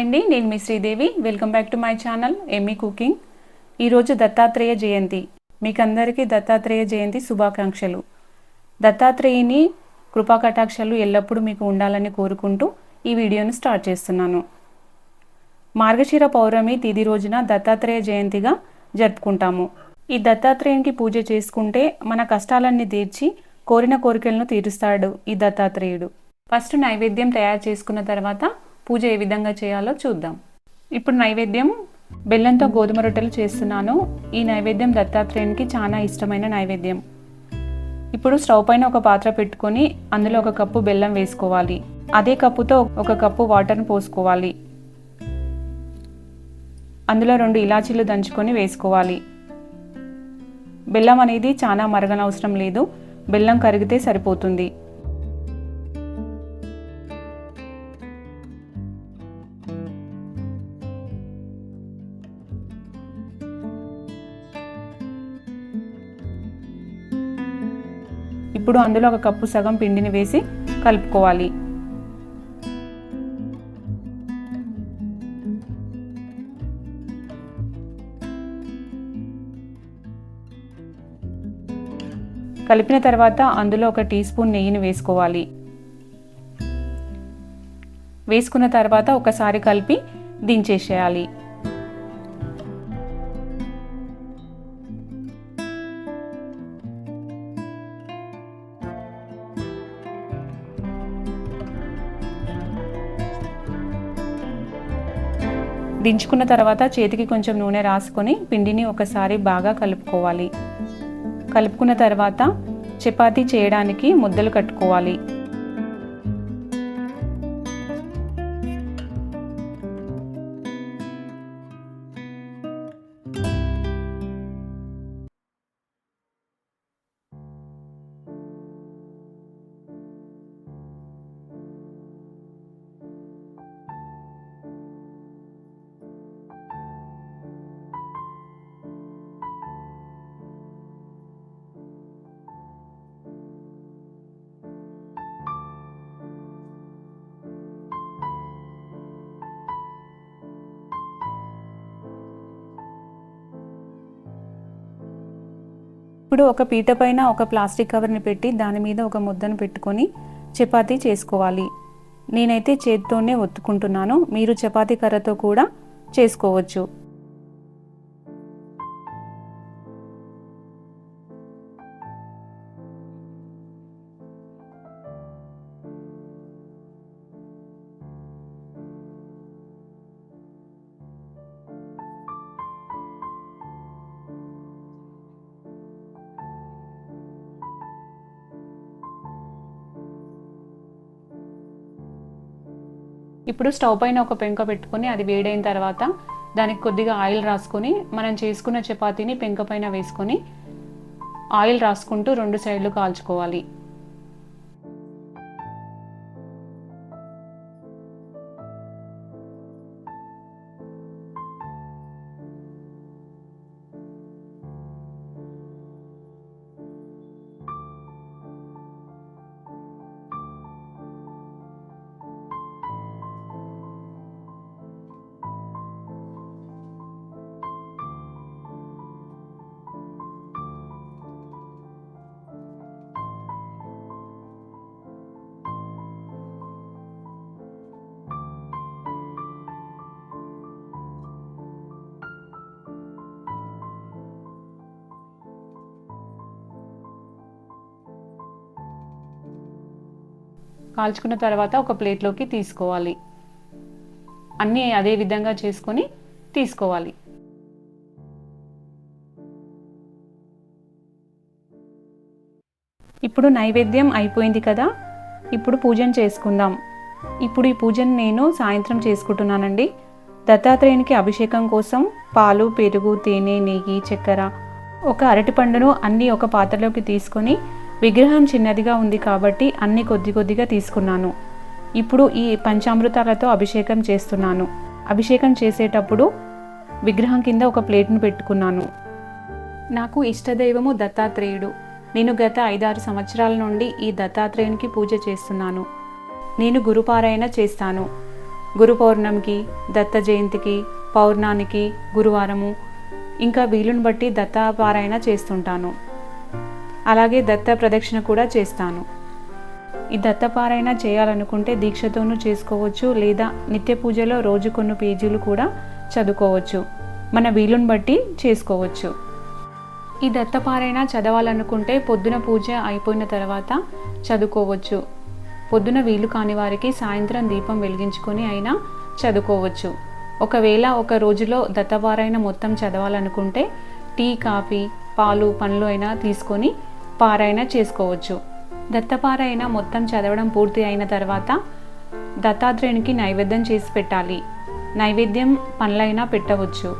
Hi అండి నేను మీ Sridevi. Welcome back to my channel Emmy cooking ఈరోజు దత్తాత్రేయ జయంతి. మీకందరికీ దత్తాత్రేయ జయంతి శుభాకాంక్షలు. దత్తాత్రేయుని కృపా కటాక్షలు ఎల్లప్పుడూ మీకు ఉండాలని కోరుకుంటూ ఈ వీడియోను స్టార్ట్ చేస్తున్నాను. మార్గశిర పౌర్ణమి తిది రోజున దత్తాత్రేయ జయంతిగా జరుపుకుంటాము. ఈ దత్తాత్రేయునికి పూజ చేసుకుంటే మన కష్టాలన్నీ తీర్చి కోరిన కోరికలను తీరుస్తాడు ఈ దత్తాత్రేయుడు. ఫస్ట్ నైవేద్యం తయారు చేసుకున్న తర్వాత పూజ ఏ విధంగా చేయాలో చూద్దాం. ఇప్పుడు నైవేద్యం. బెల్లంతో గోధుమ రొట్టెలు చేస్తున్నాను. ఈ నైవేద్యం దత్తాత్రేయునికి చాలా ఇష్టమైన నైవేద్యం. ఇప్పుడు స్టవ్ పైన ఒక పాత్ర పెట్టుకొని అందులో ఒక కప్పు బెల్లం వేసుకోవాలి. అదే కప్పుతో ఒక కప్పు వాటర్ని పోసుకోవాలి. అందులో రెండు ఇలాచీలు దంచుకొని వేసుకోవాలి. బెల్లం అనేది చాలా మరగనవసరం లేదు. బెల్లం కరిగితే సరిపోతుంది. ఇప్పుడు అందులో ఒక కప్పు సగం పిండిని వేసి కలుపుకోవాలి. కలిపిన తర్వాత అందులో ఒక టీ స్పూన్ నెయ్యిని వేసుకోవాలి. వేసుకున్న తర్వాత ఒకసారి కలిపి దించేసేయాలి. దించుకున్న తర్వాత చేతికి కొంచెం నూనె రాసుకొని పిండిని ఒకసారి బాగా కలుపుకోవాలి. కలుపుకున్న తర్వాత చపాతీ చేయడానికి ముద్దలు కట్టుకోవాలి. ఇప్పుడు ఒక పీట పైన ఒక ప్లాస్టిక్ కవర్ని పెట్టి దాని మీద ఒక ముద్దను పెట్టుకొని చపాతీ చేసుకోవాలి. నేనైతే చేతితోనే ఒత్తుకుంటున్నాను. మీరు చపాతీ కర్రతో కూడా చేసుకోవచ్చు. ఇప్పుడు స్టవ్ పైన ఒక పెంక పెట్టుకొని అది వేడైన తర్వాత దానికి కొద్దిగా ఆయిల్ రాసుకొని మనం చేసుకున్న చపాతీని పెంక పైన వేసుకొని ఆయిల్ రాసుకుంటూ రెండు సైడ్లు కాల్చుకోవాలి. కాల్చుకున్న తర్వాత ఒక ప్లేట్లోకి తీసుకోవాలి. అన్నీ అదే విధంగా చేసుకొని తీసుకోవాలి. ఇప్పుడు నైవేద్యం అయిపోయింది కదా? ఇప్పుడు పూజను చేసుకుందాం. ఇప్పుడు ఈ పూజను నేను సాయంత్రం చేసుకుంటున్నానండి. దత్తాత్రేయునికి అభిషేకం కోసం పాలు పెరుగు తేనె నెయ్యి చక్కెర ఒక అరటిపండును అన్నీ ఒక పాత్రలోకి తీసుకొని విగ్రహం చిన్నదిగా ఉంది కాబట్టి అన్ని కొద్ది కొద్దిగా తీసుకున్నాను. ఇప్పుడు ఈ పంచామృతాలతో అభిషేకం చేస్తున్నాను. అభిషేకం చేసేటప్పుడు విగ్రహం కింద ఒక ప్లేట్ను పెట్టుకున్నాను. నాకు ఇష్టదైవము దత్తాత్రేయుడు. నేను గత ఐదారు సంవత్సరాల నుండి ఈ దత్తాత్రేయునికి పూజ చేస్తున్నాను. నేను గురుపారాయణ చేస్తాను. గురు పౌర్ణమికి దత్త జయంతికి పౌర్ణానికి గురువారము ఇంకా వీలుని బట్టి దత్తాపారాయణ చేస్తుంటాను. అలాగే దత్త ప్రదక్షిణ కూడా చేస్తాను. ఈ దత్తపారాయణ చేయాలనుకుంటే దీక్షతోనూ చేసుకోవచ్చు లేదా నిత్య పూజలో రోజు కొన్ని పేజీలు కూడా చదువుకోవచ్చు. మన వీలుని బట్టి చేసుకోవచ్చు. ఈ దత్తపారాయణ చదవాలనుకుంటే పొద్దున పూజ అయిపోయిన తర్వాత చదువుకోవచ్చు. పొద్దున వీలు కాని వారికి సాయంత్రం దీపం వెలిగించుకొని అయినా చదువుకోవచ్చు. ఒకవేళ ఒక రోజులో దత్తపారాయణ మొత్తం చదవాలనుకుంటే టీ కాఫీ పాలు పండ్లు అయినా తీసుకొని పారాయణ చేసుకోవచ్చు. దత్తపారాయణ మొత్తం చదవడం పూర్తి అయిన తర్వాత దత్తాత్రేయునికి నైవేద్యం చేసి పెట్టాలి. నైవేద్యం పండ్లైనా పెట్టవచ్చు.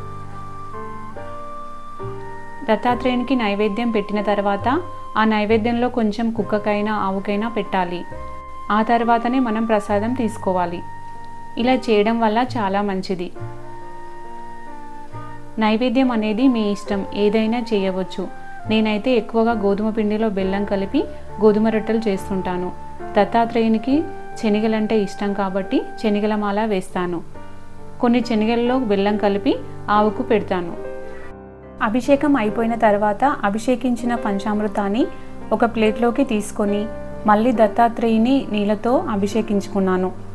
దత్తాత్రేయునికి నైవేద్యం పెట్టిన తర్వాత ఆ నైవేద్యంలో కొంచెం కుక్కకైనా ఆవుకైనా పెట్టాలి. ఆ తర్వాతనే మనం ప్రసాదం తీసుకోవాలి. ఇలా చేయడం వల్ల చాలా మంచిది. నైవేద్యం అనేది మీ ఇష్టం. ఏదైనా చేయవచ్చు. నేనైతే ఎక్కువగా గోధుమ పిండిలో బెల్లం కలిపి గోధుమ రొట్టెలు చేస్తుంటాను. దత్తాత్రేయునికి శనిగలంటే ఇష్టం కాబట్టి శనిగల మాల వేస్తాను. కొన్ని శనిగలలో బెల్లం కలిపి ఆవుకు పెడతాను. అభిషేకం అయిపోయిన తర్వాత అభిషేకించిన పంచామృతాన్ని ఒక ప్లేట్లోకి తీసుకొని మళ్ళీ దత్తాత్రేయుని నీళ్ళతో అభిషేకించుకున్నాను.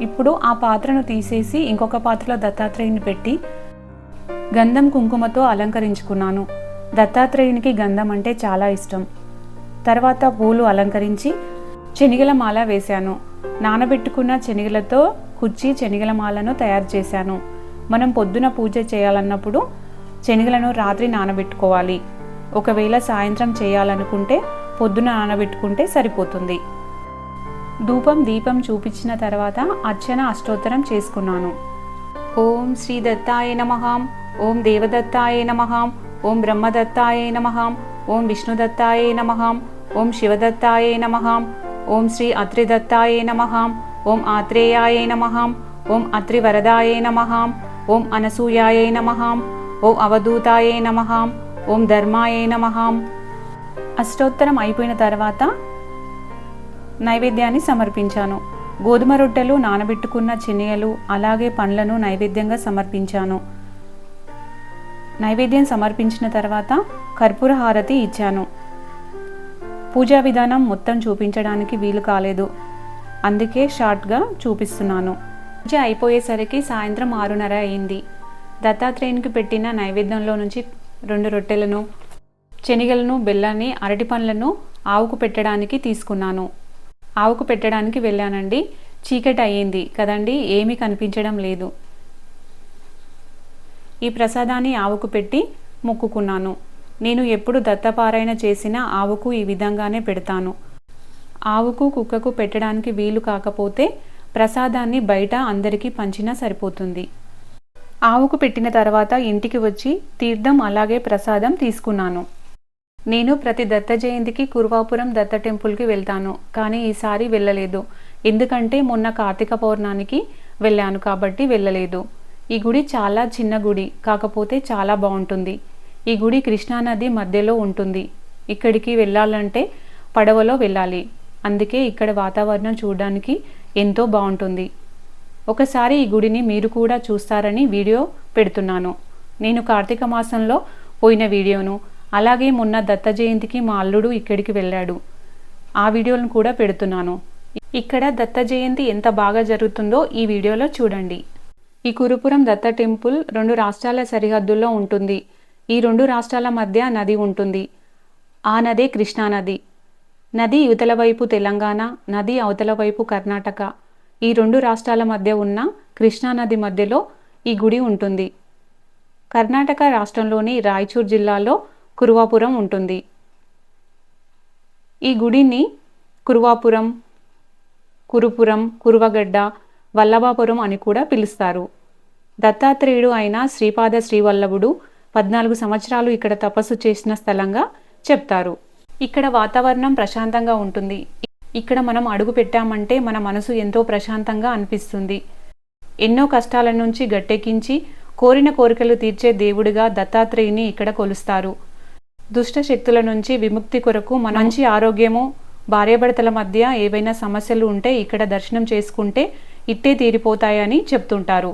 ఇప్పుడు ఆ పాత్రను తీసేసి ఇంకొక పాత్రలో దత్తాత్రేయుని పెట్టి గంధం కుంకుమతో అలంకరించుకున్నాను. దత్తాత్రేయునికి గంధం అంటే చాలా ఇష్టం. తర్వాత పూలు అలంకరించి శనిగల మాల వేశాను. నానబెట్టుకున్న శనిగలతో కుచ్చి శనిగల మాలను తయారు చేశాను. మనం పొద్దున పూజ చేయాలన్నప్పుడు శనిగలను రాత్రి నానబెట్టుకోవాలి. ఒకవేళ సాయంత్రం చేయాలనుకుంటే పొద్దున నానబెట్టుకుంటే సరిపోతుంది. ధూపం దీపం చూపించిన తర్వాత అర్చన అష్టోత్తరం చేసుకున్నాను ఓం శ్రీ దత్తాయ నమహాం ఓం దేవదత్తాయ నమహాం ఓం బ్రహ్మదత్తాయ నమహాం ఓం విష్ణుదత్తాయ నమహాం ఓం శివదత్తాయ నమహాం ఓం శ్రీ అత్రిదత్తాయ నమహాం ఓం ఆత్రేయాయ నమహాం ఓం అత్రివరదాయ నమహాం ఓం అనసూయాయ నమహాం ఓం అవధూతాయ నమహాం ఓం ధర్మాయ నమహాం అష్టోత్తరం అయిపోయిన తర్వాత నైవేద్యాన్ని సమర్పించాను. గోధుమ రొట్టెలు నానబెట్టుకున్న చెనియలు అలాగే పండ్లను నైవేద్యంగా సమర్పించాను. నైవేద్యం సమర్పించిన తర్వాత కర్పూర హారతి ఇచ్చాను. పూజా విధానం మొత్తం చూపించడానికి వీలు కాలేదు. అందుకే షార్ట్గా చూపిస్తున్నాను. పూజ అయిపోయేసరికి సాయంత్రం ఆరున్నర అయింది. దత్తాత్రేయునికి పెట్టిన నైవేద్యంలో నుంచి రెండు రొట్టెలను శనిగలను బెల్లాన్ని అరటి పండ్లను ఆవుకు పెట్టడానికి తీసుకున్నాను. ఆవుకు పెట్టడానికి వెళ్ళానండి. చీకటి అయ్యింది కదండి ఏమీ కనిపించడం లేదు. ఈ ప్రసాదాన్ని ఆవుకు పెట్టి మొక్కుకున్నాను. నేను ఎప్పుడు దత్తపారాయణ చేసినా ఆవుకు ఈ విధంగానే పెడతాను. ఆవుకు కుక్కకు పెట్టడానికి వీలు కాకపోతే ప్రసాదాన్ని బయట అందరికీ పంచినా సరిపోతుంది. ఆవుకు పెట్టిన తర్వాత ఇంటికి వచ్చి తీర్థం అలాగే ప్రసాదం తీసుకున్నాను. నేను ప్రతి దత్త జయంతికి కురువాపురం దత్త టెంపుల్కి వెళ్తాను కానీ ఈసారి వెళ్ళలేదు. ఎందుకంటే మొన్న కార్తీక పౌర్ణానికి వెళ్ళాను కాబట్టి వెళ్ళలేదు. ఈ గుడి చాలా చిన్న గుడి కాకపోతే చాలా బాగుంటుంది. ఈ గుడి కృష్ణానది మధ్యలో ఉంటుంది. ఇక్కడికి వెళ్ళాలంటే పడవలో వెళ్ళాలి. అందుకే ఇక్కడ వాతావరణం చూడడానికి ఎంతో బాగుంటుంది. ఒకసారి ఈ గుడిని మీరు కూడా చూస్తారని వీడియో పెడుతున్నాను. నేను కార్తీక మాసంలో పోయిన వీడియోను అలాగే మొన్న దత్త జయంతికి మా అల్లుడు ఇక్కడికి వెళ్ళాడు. ఆ వీడియోలను కూడా పెడుతున్నాను. ఇక్కడ దత్త జయంతి ఎంత బాగా జరుగుతుందో ఈ వీడియోలో చూడండి. ఈ కురుపురం దత్త టెంపుల్ రెండు రాష్ట్రాల సరిహద్దుల్లో ఉంటుంది. ఈ రెండు రాష్ట్రాల మధ్య నది ఉంటుంది. ఆ నదే కృష్ణానది నది. యువతల వైపు తెలంగాణ నది అవతల వైపు కర్ణాటక. ఈ రెండు రాష్ట్రాల మధ్య ఉన్న కృష్ణానది మధ్యలో ఈ గుడి ఉంటుంది. కర్ణాటక రాష్ట్రంలోని రాయచూర్ జిల్లాలో కురువాపురం ఉంటుంది. ఈ గుడిని కురువాపురం కురుపురం కురువగడ్డ వల్లభాపురం అని కూడా పిలుస్తారు. దత్తాత్రేయుడు అయిన శ్రీపాద శ్రీవల్లభుడు పద్నాలుగు సంవత్సరాలు ఇక్కడ తపస్సు చేసిన స్థలంగా చెప్తారు. ఇక్కడ వాతావరణం ప్రశాంతంగా ఉంటుంది. ఇక్కడ మనం అడుగు పెట్టామంటే మన మనసు ఎంతో ప్రశాంతంగా అనిపిస్తుంది. ఎన్నో కష్టాల నుంచి గట్టెక్కించి కోరిన కోరికలు తీర్చే దేవుడిగా దత్తాత్రేయుని ఇక్కడ కొలుస్తారు. దుష్ట శక్తుల నుంచి విముక్తి కొరకు మన మంచి ఆరోగ్యము భార్యాభర్తల మధ్య ఏవైనా సమస్యలు ఉంటే ఇక్కడ దర్శనం చేసుకుంటే ఇట్టే తీరిపోతాయని చెప్తుంటారు.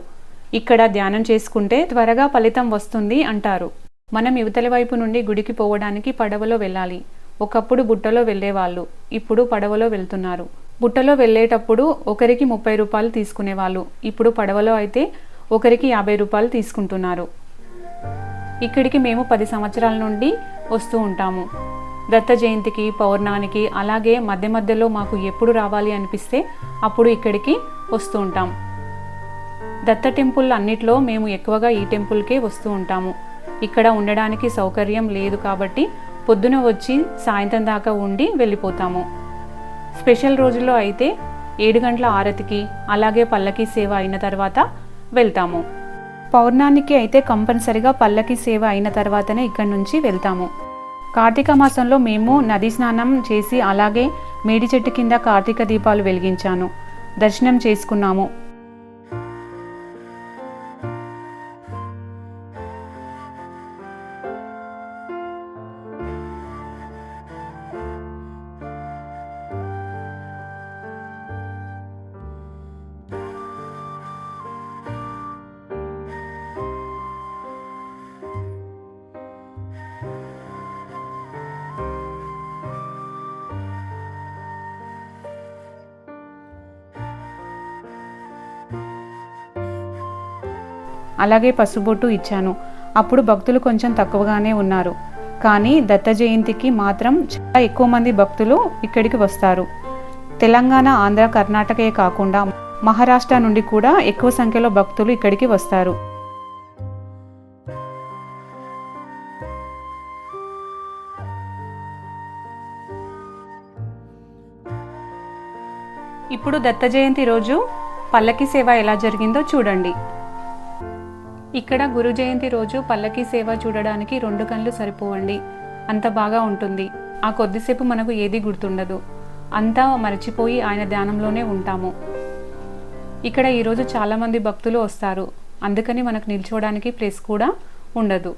ఇక్కడ ధ్యానం చేసుకుంటే త్వరగా ఫలితం వస్తుంది అంటారు. మనం యువతల వైపు నుండి గుడికి పోవడానికి పడవలో వెళ్ళాలి. ఒకప్పుడు బుట్టలో వెళ్ళేవాళ్ళు ఇప్పుడు పడవలో వెళ్తున్నారు. బుట్టలో వెళ్ళేటప్పుడు ఒకరికి ముప్పై రూపాయలు తీసుకునేవాళ్ళు ఇప్పుడు పడవలో అయితే ఒకరికి యాభై రూపాయలు తీసుకుంటున్నారు. ఇక్కడికి మేము పది సంవత్సరాల నుండి వస్తూ ఉంటాము. దత్త జయంతికి పౌర్ణానికి అలాగే మధ్య మధ్యలో మాకు ఎప్పుడు రావాలి అనిపిస్తే అప్పుడు ఇక్కడికి వస్తూ ఉంటాం. దత్త టెంపుల్ అన్నిట్లో మేము ఎక్కువగా ఈ టెంపుల్కే వస్తూ ఉంటాము. ఇక్కడ ఉండడానికి సౌకర్యం లేదు కాబట్టి పొద్దున వచ్చి సాయంత్రం దాకా ఉండి వెళ్ళిపోతాము. స్పెషల్ రోజుల్లో అయితే ఏడు గంటల ఆరతికి అలాగే పల్లకి సేవ అయిన తర్వాత వెళ్తాము. పౌర్ణానికి అయితే కంపల్సరిగా పల్లకి సేవ అయిన తర్వాతనే ఇక్కడి నుంచి వెళ్తాము. కార్తీక మాసంలో మేము నది స్నానం చేసి అలాగే మేడి చెట్టు కింద కార్తీక దీపాలు వెలిగించాను. దర్శనం చేసుకున్నాము. అలాగే పసుబొట్టు ఇచ్చాను. అప్పుడు భక్తులు కొంచెం తక్కువగానే ఉన్నారు. కానీ దత్త జయంతికి మాత్రం చాలా ఎక్కువ మంది భక్తులు ఇక్కడికి వస్తారు. తెలంగాణ ఆంధ్ర కర్ణాటకే కాకుండా మహారాష్ట్ర నుండి కూడా ఎక్కువ సంఖ్యలో భక్తులు ఇక్కడికి వస్తారు. ఇప్పుడు దత్త జయంతి రోజు పల్లకి సేవ ఎలా జరిగిందో చూడండి. ఇక్కడ గురు జయంతి రోజు పల్లకీ సేవ చూడడానికి రెండు కళ్ళు సరిపోవండి. అంత బాగా ఉంటుంది. ఆ కొద్దిసేపు మనకు ఏది గుర్తుండదు. అంతా మరచిపోయి ఆయన ధ్యానంలోనే ఉంటాము. ఇక్కడ ఈరోజు చాలామంది భక్తులు వస్తారు. అందుకని మనకు నిల్చోవడానికి ప్లేస్ కూడా ఉండదు.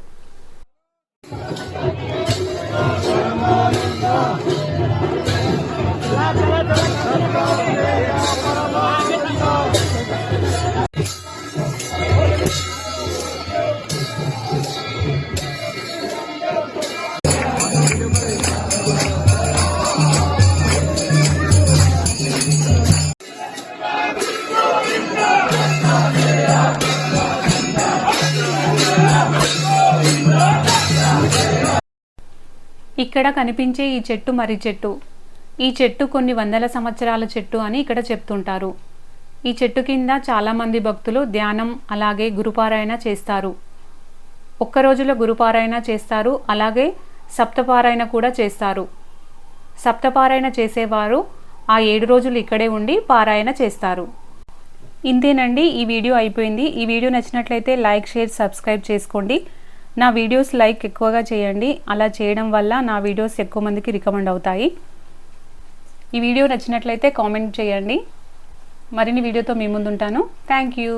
ఇక్కడ కనిపించే ఈ చెట్టు మర్రి చెట్టు. ఈ చెట్టు కొన్ని వందల సంవత్సరాల చెట్టు అని ఇక్కడ చెప్తుంటారు. ఈ చెట్టు కింద చాలామంది భక్తులు ధ్యానం అలాగే గురుపారాయణ చేస్తారు. ఒక్క రోజులో గురుపారాయణ చేస్తారు అలాగే సప్తపారాయణ కూడా చేస్తారు. సప్తపారాయణ చేసేవారు ఆ ఏడు రోజులు ఇక్కడే ఉండి పారాయణ చేస్తారు. ఇంతేనండి ఈ వీడియో అయిపోయింది. ఈ వీడియో నచ్చినట్లయితే లైక్ షేర్ సబ్స్క్రైబ్ చేసుకోండి. నా వీడియోస్ లైక్ ఎక్కువగా చేయండి. అలా చేయడం వల్ల నా వీడియోస్ ఎక్కువ మందికి రికమెండ్ అవుతాయి. ఈ వీడియో నచ్చినట్లయితే కామెంట్ చేయండి. మరిన్ని వీడియోతో మీ ముందుంటాను. Thank you